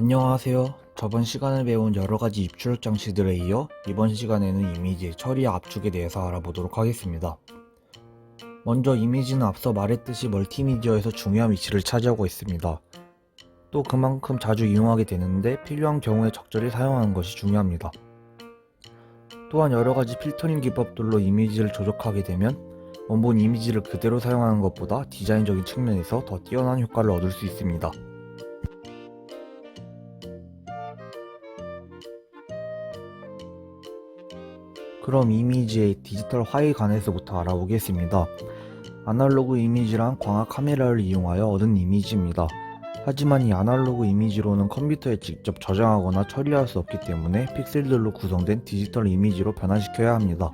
안녕하세요. 저번 시간에 배운 여러가지 입출력 장치들에 이어 이번 시간에는 이미지의 처리와 압축에 대해서 알아보도록 하겠습니다. 먼저 이미지는 앞서 말했듯이 멀티미디어에서 중요한 위치를 차지하고 있습니다. 또 그만큼 자주 이용하게 되는데 필요한 경우에 적절히 사용하는 것이 중요합니다. 또한 여러가지 필터링 기법들로 이미지를 조작하게 되면 원본 이미지를 그대로 사용하는 것보다 디자인적인 측면에서 더 뛰어난 효과를 얻을 수 있습니다. 그럼 이미지의 디지털 화에 관해서부터 알아보겠습니다. 아날로그 이미지란 광학 카메라를 이용하여 얻은 이미지입니다. 하지만 이 아날로그 이미지로는 컴퓨터에 직접 저장하거나 처리할 수 없기 때문에 픽셀들로 구성된 디지털 이미지로 변환시켜야 합니다.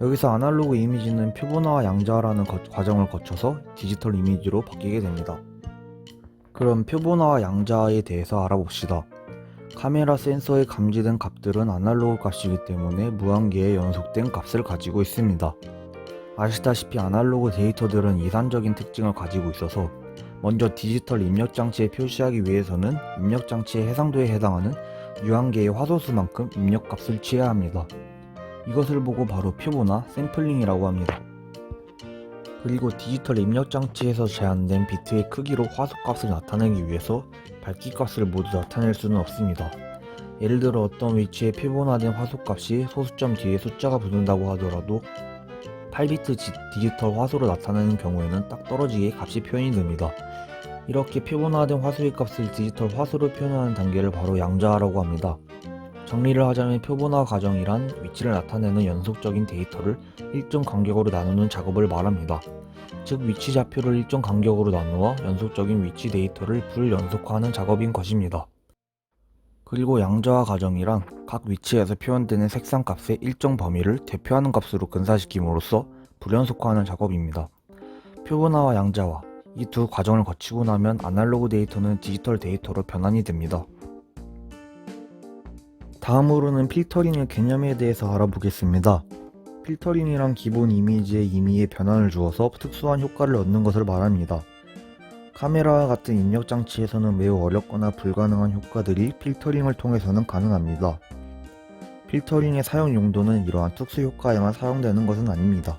여기서 아날로그 이미지는 표본화와 양자화라는 거- 과정을 거쳐서 디지털 이미지로 바뀌게 됩니다. 그럼 표본화와 양자화에 대해서 알아봅시다. 카메라 센서에 감지된 값들은 아날로그 값이기 때문에 무한계의 연속된 값을 가지고 있습니다. 아시다시피 아날로그 데이터들은 이산적인 특징을 가지고 있어서 먼저 디지털 입력 장치에 표시하기 위해서는 입력 장치의 해상도에 해당하는 유한계의 화소수만큼 입력 값을 취해야 합니다. 이것을 보고 바로 표본화, 샘플링이라고 합니다. 그리고 디지털 입력 장치에서 제한된 비트의 크기로 화소값을 나타내기 위해서 밝기 값을 모두 나타낼 수는 없습니다. 예를 들어 어떤 위치에 표본화된 화소값이 소수점 뒤에 숫자가 붙는다고 하더라도 8비트 지- 디지털 화소로 나타내는 경우에는 딱 떨어지게 값이 표현이 됩니다. 이렇게 표본화된 화소의 값을 디지털 화소로 표현하는 단계를 바로 양자화라고 합니다. 정리를 하자면 표본화 과정이란 위치를 나타내는 연속적인 데이터를 일정 간격으로 나누는 작업을 말합니다. 즉 위치 좌표를 일정 간격으로 나누어 연속적인 위치 데이터를 불연속화하는 작업인 것입니다. 그리고 양자화 과정이란 각 위치에서 표현되는 색상 값의 일정 범위를 대표하는 값으로 근사시킴으로써 불연속화하는 작업입니다. 표본화와 양자화 이 두 과정을 거치고 나면 아날로그 데이터는 디지털 데이터로 변환이 됩니다. 다음으로는 필터링의 개념에 대해서 알아보겠습니다. 필터링이란 기본 이미지에 임의의 변환을 주어서 특수한 효과를 얻는 것을 말합니다. 카메라와 같은 입력 장치에서는 매우 어렵거나 불가능한 효과들이 필터링을 통해서는 가능합니다. 필터링의 사용 용도는 이러한 특수 효과에만 사용되는 것은 아닙니다.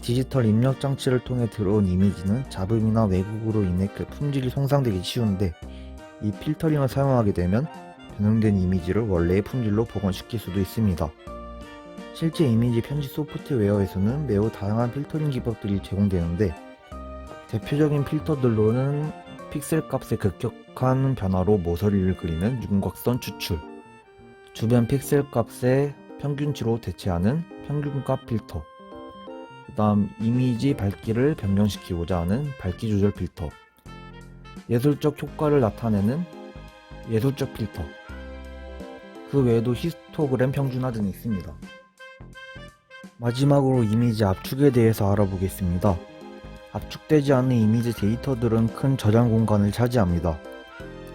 디지털 입력 장치를 통해 들어온 이미지는 잡음이나 왜곡으로 인해 그 품질이 손상되기 쉬운데 이 필터링을 사용하게 되면 변형된 이미지를 원래의 품질로 복원시킬 수도 있습니다. 실제 이미지 편집 소프트웨어에서는 매우 다양한 필터링 기법들이 제공되는데 대표적인 필터들로는 픽셀 값의 급격한 변화로 모서리를 그리는 윤곽선 추출, 주변 픽셀 값의 평균치로 대체하는 평균값 필터, 그 다음 이미지 밝기를 변경시키고자 하는 밝기 조절 필터, 예술적 효과를 나타내는 예술적 필터, 그 외에도 히스토그램 평준화 등이 있습니다. 마지막으로 이미지 압축에 대해서 알아보겠습니다. 압축되지 않은 이미지 데이터들은 큰 저장 공간을 차지합니다.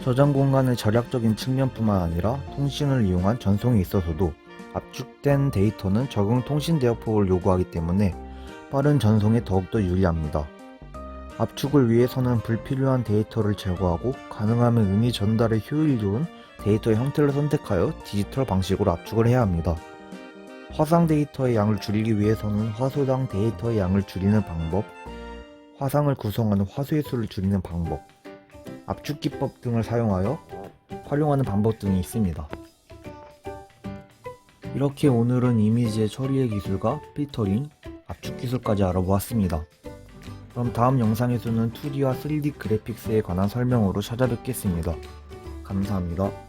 저장 공간의 절약적인 측면뿐만 아니라 통신을 이용한 전송에 있어서도 압축된 데이터는 적응 통신 대역폭을 요구하기 때문에 빠른 전송에 더욱더 유리합니다. 압축을 위해서는 불필요한 데이터를 제거하고 가능하면 의미 전달에 효율 좋은 데이터의 형태를 선택하여 디지털 방식으로 압축을 해야 합니다. 화상 데이터의 양을 줄이기 위해서는 화소당 데이터의 양을 줄이는 방법, 화상을 구성하는 화소의 수를 줄이는 방법, 압축 기법 등을 사용하여 활용하는 방법 등이 있습니다. 이렇게 오늘은 이미지의 처리의 기술과 필터링, 압축 기술까지 알아보았습니다. 그럼 다음 영상에서는 2D와 3D 그래픽스에 관한 설명으로 찾아뵙겠습니다. 감사합니다.